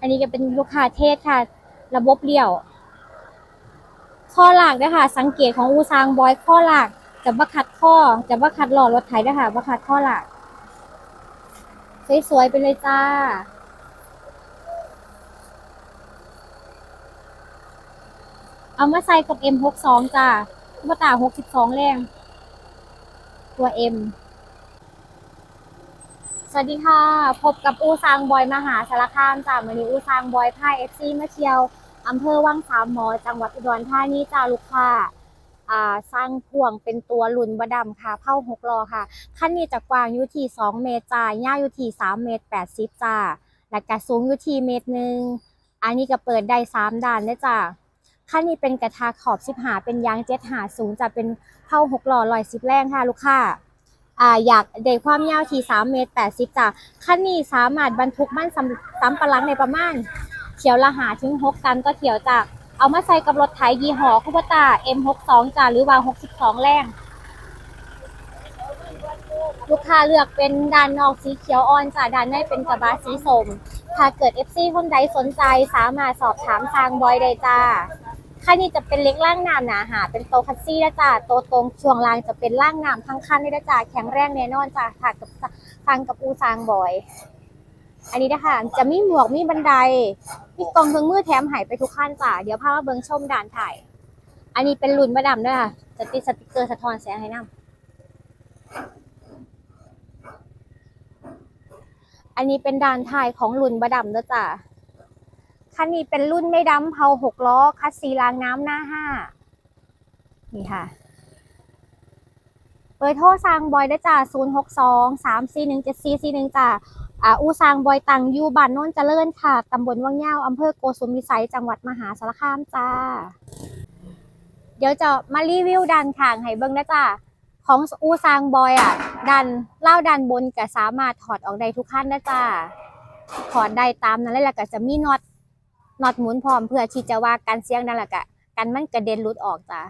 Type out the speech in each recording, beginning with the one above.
อันนี้ก็เป็นลูกค้าเทศค่ะ ระบบเลี้ยวข้อหลักนะคะสังเกตของอูซางบอยข้อหลักจะบัคัดข้อจะบัคัดหล่อรถไถนะคะบัคัดข้อหลักสวยๆไปเลยจ้า เอามาใส่กับ M62 จ้ามาตา62 แรง ตัว M สวัสดีค่ะ พบกับอูซางบอยมหาสารคามจ้าวันนี้อูซางบอยพายเอฟซีมาเที่ยวอำเภอวังสามหมอ จังหวัดอุดรธานีจ้าลูกค้าอ่าสร้างพ่วงเป็นตัวลุนบดำค่ะเผ้าหกล้อค่ะขั้นนี้จะกว้างอยู่ที่2เมตรจ้ายาวอยู่ที่3เมตร80จ้าและก็สูงอยู่ที่เมตรหนึ่งอันนี้ก็เปิดได้3ด่านเลยจ้าขั้นนี้เป็นกระทาขอบสิบหาเป็นยางเจ็ดหาสูงจะเป็นเผ้าหกล้อลอยสิบแรงค่ะลูกค้า อ่าอยากได้ความยาวที่3เมตร80จ้ะคันนี้สามารถบรรทุกมันสำสำปะลังในประมาณเขียวละหาถึง 6 ตันก็เขียวจ้ะเอามาใส่กับรถไถยี่ห้อคุปตา M62 จ้ะหรือว่า 62 แรงลูกค้าเลือกเป็นด้านนอกสีเขียวอ่อนจ้ะด้านในเป็นกระบะสีส้มถ้าเกิด FC คนใดสนใจสามารถสอบถามทางบอยได้จ้า คันนี้จะเป็นเล็กล่างน้ำหนาหาเป็นโตคัสซี่นะจ๊ะโตตรงช่วงล่างจะเป็นล่างน้ำทั้งคันเลยนะจ๊ะแข็งแรงแน่นอนจ้ะถักกับฟังกับอูซางบอย อันนี้นะคะจะมีหมวกมีบันไดมีกองเครื่องมือแถมหายไปทุกขั้นจ้ะเดี๋ยวพามาเบิ่งชมด่านถ่าย อันนี้เป็นรุ่นประดำด้วยค่ะจะติดสติกเกอร์สะท้อนแสงให้นำอันนี้เป็นด่านถ่ายของรุ่นประดำด้วยจ้ะ คันนี้เป็นรุ่นไม่ดำเผาหกล้อ คัสซีรางน้ำหน้าห้านี่ค่ะ เบอร์โทรสร้างบอยได้จ้า0 6 2 3 4 1 7 4 4 1จ้าอ่าอูสางบอยตังยูบ้านโน้นเจริญค่ะ ตำบลวังเย้าอำเภอโกสุมพิสัย จังหวัดมหาสารคามจ้า เดี๋ยวจะมารีวิวดันขางให้เบิ่งนะจ้าของอูซางบอยอะ ดันเล่าดันบนก็สามารถถอดออกได้ทุกขั้นนะจ้าถอดได้ตามนั้นเลยแล้วก็จะมีน็อต น็อตหมุนพร้อมเพื่อที่จะว่ากันเสียงนั่นแหละกะกันมันกระเด็นรุดออกจ้ะ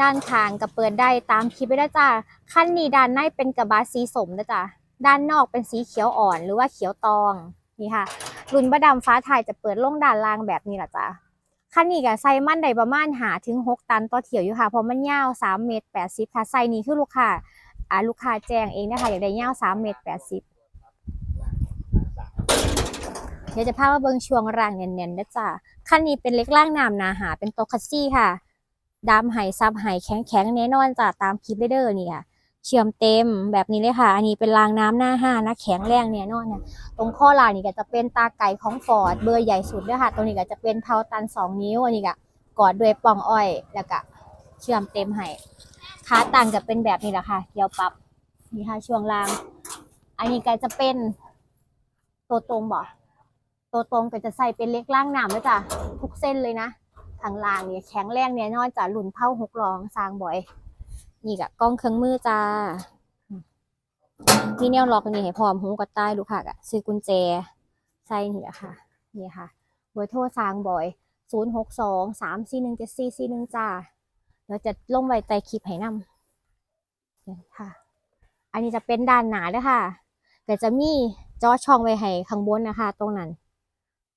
ด้านข้างกับเปิดได้ตามคลิปไปแล้วจ้าขั้นนี้ด้านในเป็นกระบะสีสมนะจ้ะด้านนอกเป็นสีเขียวอ่อนหรือว่าเขียวตองนี่ค่ะ รุ่นบะดำฟ้าไทยจะเปิดลงด้านล่างแบบนี้แหละจ้ะขั้นนี้ก็ไซมันใดประมาณหาถึง 6 ตันต่อเถี่ยวอยู่ค่ะเพราะมันยาว3เมตร80ค่ะไซนี้คือลูกค้าอ่าลูกค้าแจ้งเองนะคะอยากได้ยาว3เมตร80 เดี๋ยวจะพามาเบิงช่วงร่างเนียนๆนะจ้ะคันนี้เป็นเล็กร่างน้ำนาหา เป็นโตคัสซี่ค่ะดำไหซับไหแข็งแข็งๆแน่นอนจ้ะตามคลิปเด้อนี่ค่ะ เชื่อมเต็มแบบนี้เลยค่ะ อันนี้เป็นรางน้ำหน้าห้านะแข็งแรงแน่นอนนี่ยตรงข้อลายนี่ก็จะเป็นตาไก่ของฟอร์ดเบอร์ใหญ่สุดด้วยค่ะ ตรงนี้ก็จะเป็นเพาตันสองนิ้วอันนี้ก็กอดด้วยป่องอ้อยแล้วก็เชื่อมเต็มให้ขาต่างจะเป็นแบบนี้แหละค่ะเดี๋ยวปรับนี่ค่ะช่วงล่าง อันนี้ก็จะเป็นตัวตรงบ่ ตัวตรงก็จะใส่เป็นเล็กล่างหนามด้วยจ้ะทุกเส้นเลยนะทางล่างเนี่ยแข็งแรงเนี่ยนอนจากหลุนเผาหกรองสร้างบ่อย นี่กะกล้องเครื่องมือจ้ามีแนวล็อกนี่ให้พร้อมหูกับใต้ลูกค้ากะซื้อกุญแจใส่นี่แหละค่ะ นี่ค่ะเบอร์โทรสร้างบ่อยศูนย์หกสองสามสี่หนึ่งเจ็ดสี่สี่หนึ่งจ้าเดี๋ยวจะลงไว้ใต้คลิปให้นำนี่ค่ะ อันนี้จะเป็นด้านหนาด้วยค่ะก็จะมีจอช่องไว้ให้ข้างบนนะคะ ตรงนั้น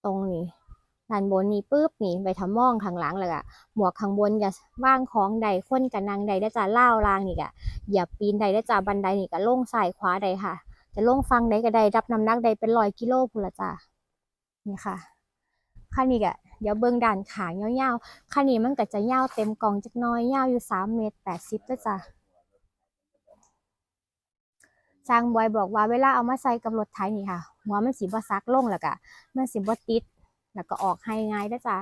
ตรงนี้ด้านบนนี้ปุ๊บนี่ไปทำมองข้างหลังเลยอะหมวกข้างบนก็ว่างของใดค้นกับนางใดได้จ้าล่าลางนี่กะอย่าปีนใดได้จ้าบันไดนี่ก็ล่งซ้ายขวาใดค่ะ จะล่งฟังใดก็ได้รับน้ำหนักใดเป็นร้อยกิโลพุ่นละจ้านี่ค่ะคันนี้กะเดี๋ยวเบิ่งด่านขางยาวๆคันนี้มันก็จะยาวเต็มกล่องจักน้อยยาวอยู่สามเมตรแปดสิบแล้วจ้า สร้างบอยบอกว่าเวลาเอามาใส่กับรถไถนี่ค่ะ หัวมันสีบ่ซักลงแล้วก็มันสีบ่ติด แล้วก็ออกให้ง่ายนะจ๊ะ